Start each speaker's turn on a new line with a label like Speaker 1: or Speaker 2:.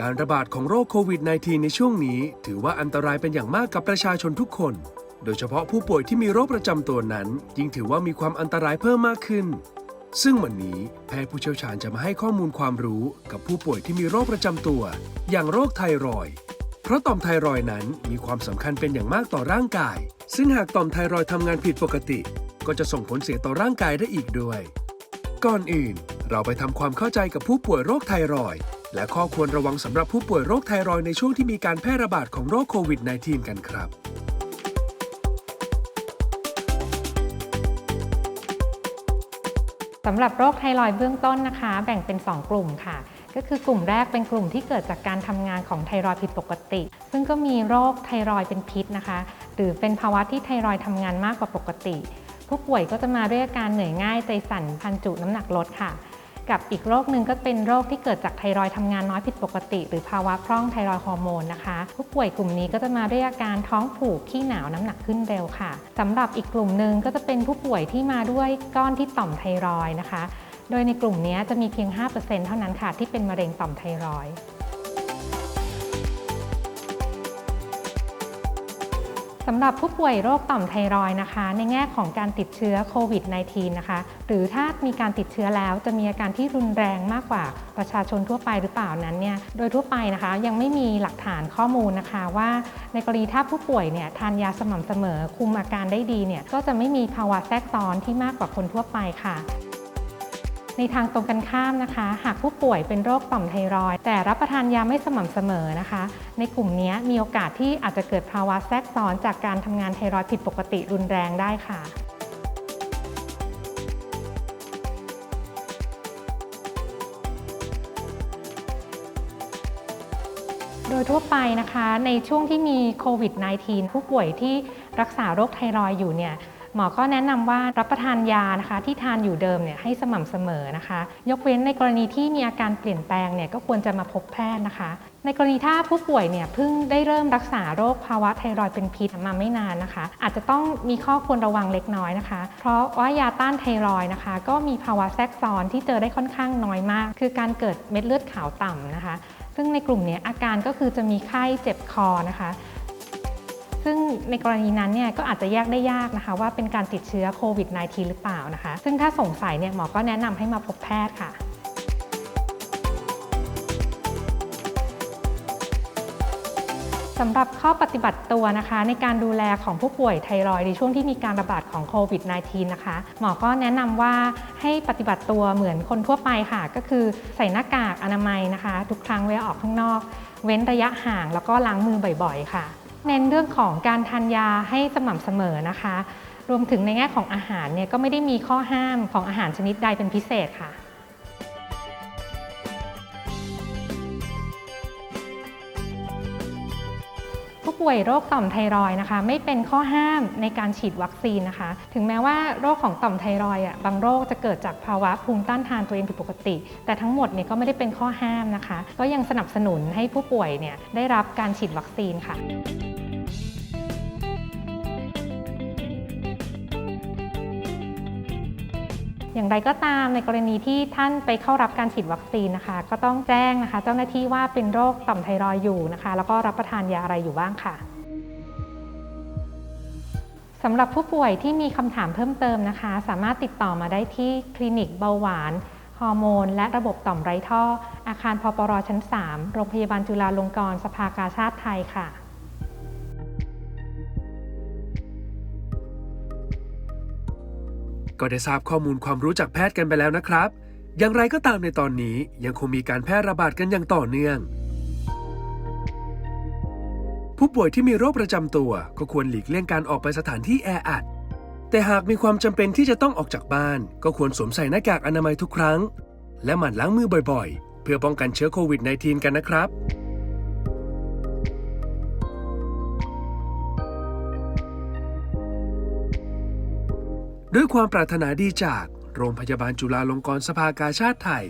Speaker 1: การระบาดของโรคโควิด -19 ในช่วงนี้ ถือว่าอันตรายเป็นอย่างมากกับประชาชนทุกคน โดยเฉพาะผู้ป่วยที่มีโรคประจำตัวนั้น ยิ่งถือว่ามีความอันตรายเพิ่มมากขึ้น ซึ่งวันนี้แพทย์ผู้เชี่ยวชาญจะมาให้ข้อมูลความรู้กับผู้ป่วยที่มีโรคประจำตัว อย่างโรคไทรอยเพราะต่อมไทรอยนั้นมีความสำคัญเป็นอย่างมากต่อร่างกาย ซึ่งหากต่อมไทรอยทำงานผิดปกติ ก็จะส่งผลเสียต่อร่างกายได้อีกด้วย ก่อนอื่น เราไปทำความเข้าใจกับผู้ป่วยโรคไทรอยและข้อควรระวังสำหรับผู้ป่วยโรคไทรอยในช่วงที่มีการแพร่ระบาดของโรคโควิด -19 กันครับ
Speaker 2: สำหรับโรคไทรอยเบื้องต้นนะคะ แบ่งเป็น 2 กลุ่มค่ะ ก็คือกลุ่มแรกเป็นกลุ่มที่เกิดจากการทำงานของไทรอยผิดปกติ ซึ่งก็มีโรคไทรอยเป็นพิษนะคะ หรือเป็นภาวะที่ไทรอยทำงานมากกว่าปกติ ผู้ป่วยก็จะมาด้วยอาการเหนื่อยง่ายใจสั่นพันจุน้ำหนักลดค่ะ กับอีกโรคหนึ่งก็เป็นโรคที่เกิดจากไทรอยทำงานน้อยผิดปกติ หรือภาวะพร่องไทรอยฮอร์โมนนะคะ ผู้ป่วยกลุ่มนี้ก็จะมาด้วยอาการท้องผูกขี้หนาวน้ำหนักขึ้นเร็วค่ะสำหรับอีกกลุ่มหนึ่งก็จะเป็นผู้ป่วยที่มาด้วยก้อนที่ต่อมไทรอยนะคะ โดยในกลุ่มนี้จะมีเพียง 5%เท่านั้นค่ะที่เป็นมะเร็งต่อมไทรอย สำหรับผู้ป่วยโรคต่อมไทรอยด์นะคะ ในแง่ของการติดเชื้อโควิด -19 นะคะ หรือถ้ามีการติดเชื้อแล้วจะมีอาการที่รุนแรงมากกว่าประชาชนทั่วไปหรือเปล่านั้นเนี่ยโดยทั่วไปนะคะยังไม่มีหลักฐานข้อมูลนะคะว่า ในกรณีถ้าผู้ป่วยเนี่ยทานยาสม่ำเสมอคุมอาการได้ดีเนี่ยก็จะไม่มีภาวะแทรกซ้อนที่มากกว่าคนทั่วไปค่ะ ในทางตรงกันข้ามนะคะ หากผู้ป่วยเป็นโรคต่อมไทรอยด์แต่รับประทานยาไม่สม่ำเสมอนะคะ ในกลุ่มนี้มีโอกาสที่อาจจะเกิดภาวะแทรกซ้อนจากการทำงานไทรอยด์ผิดปกติรุนแรงได้ค่ะโดยทั่วไปนะคะในช่วงที่มีโควิด -19 ผู้ป่วยที่รักษาโรคไทรอยด์อยู่เนี่ย หมอก็แนะนำว่ารับประทานยานะคะที่ทานอยู่เดิมเนี่ยให้สม่ำเสมอนะคะ ยกเว้นในกรณีที่มีอาการเปลี่ยนแปลงเนี่ยก็ควรจะมาพบแพทย์นะคะ ในกรณีถ้าผู้ป่วยเนี่ยเพิ่งได้เริ่มรักษาโรคภาวะไทรอยด์เป็นพิษมาไม่นานนะคะ อาจจะต้องมีข้อควรระวังเล็กน้อยนะคะ เพราะว่ายาต้านไทรอยด์นะคะ ก็มีภาวะแทรกซ้อนที่เจอได้ค่อนข้างน้อยมาก คือการเกิดเม็ดเลือดขาวต่ำนะคะ ซึ่งในกลุ่มนี้อาการก็คือจะมีไข้เจ็บคอนะคะ ซึ่งในกรณีนั้นเนี่ยก็อาจจะแยกได้ยากนะคะ ว่าเป็นการติดเชื้อโควิด -19 หรือเปล่านะคะ ซึ่งถ้าสงสัยเนี่ยหมอก็แนะนำให้มาพบแพทย์ค่ะสำหรับข้อปฏิบัติตัวนะคะในการดูแลของผู้ป่วยไทรอยด์ในช่วงที่มีการระบาดของโควิด -19 นะคะ หมอก็แนะนำว่าให้ปฏิบัติตัวเหมือนคนทั่วไปค่ะ ก็คือใส่หน้ากากอนามัยนะคะ ทุกครั้งเวลาออกข้างนอก เว้นระยะห่างแล้วก็ล้างมือบ่อยๆ ค่ะ เน้นเรื่องของการทานยาให้สม่ำเสมอนะคะ รวมถึงในแง่ของอาหารเนี่ยก็ไม่ได้มีข้อห้ามของอาหารชนิดใดเป็นพิเศษค่ะผู้ป่วยโรคต่อมไทรอยนะคะ ไม่เป็นข้อห้ามในการฉีดวัคซีนนะคะ ถึงแม้ว่าโรคของต่อมไทรอยอะบางโรคจะเกิดจากภาวะภูมิต้านทานตัวเองผิดปกติ แต่ทั้งหมดเนี่ยก็ไม่ได้เป็นข้อห้ามนะคะ ก็ยังสนับสนุนให้ผู้ป่วยเนี่ยได้รับการฉีดวัคซีนค่ะ อย่างไรก็ตามในกรณีที่ท่านไปเข้ารับการฉีดวัคซีนนะคะ ก็ต้องแจ้งนะคะ เจ้าหน้าที่ว่าเป็นโรคต่อมไทรอยอยู่นะคะ แล้วก็รับประทานยาอะไรอยู่บ้างค่ะสำหรับผู้ป่วยที่มีคำถามเพิ่มเติมนะคะ สามารถติดต่อมาได้ที่คลินิกเบาหวานฮอร์โมน และระบบต่อมไร้ท่อ อาคารพปรชั้น 3 โรงพยาบาลจุฬาลงกรณ์สภากาชาติไทยค่ะ
Speaker 1: ก็ได้ทราบข้อมูลความรู้จากแพทย์กันไปแล้วนะครับ อย่างไรก็ตามในตอนนี้ยังคงมีการแพร่ระบาดกันอย่างต่อเนื่อง ผู้ป่วยที่มีโรคประจำตัวก็ควรหลีกเลี่ยงการออกไปสถานที่แออัด แต่หากมีความจำเป็นที่จะต้องออกจากบ้าน ก็ควรสวมใส่หน้ากากอนามัยทุกครั้ง และหมั่นล้างมือบ่อยๆ เพื่อป้องกันเชื้อโควิด -19 กันนะครับ ด้วยความปรารถนาดีจากโรงพยาบาลจุฬาลงกรณ์สภากาชาติไทย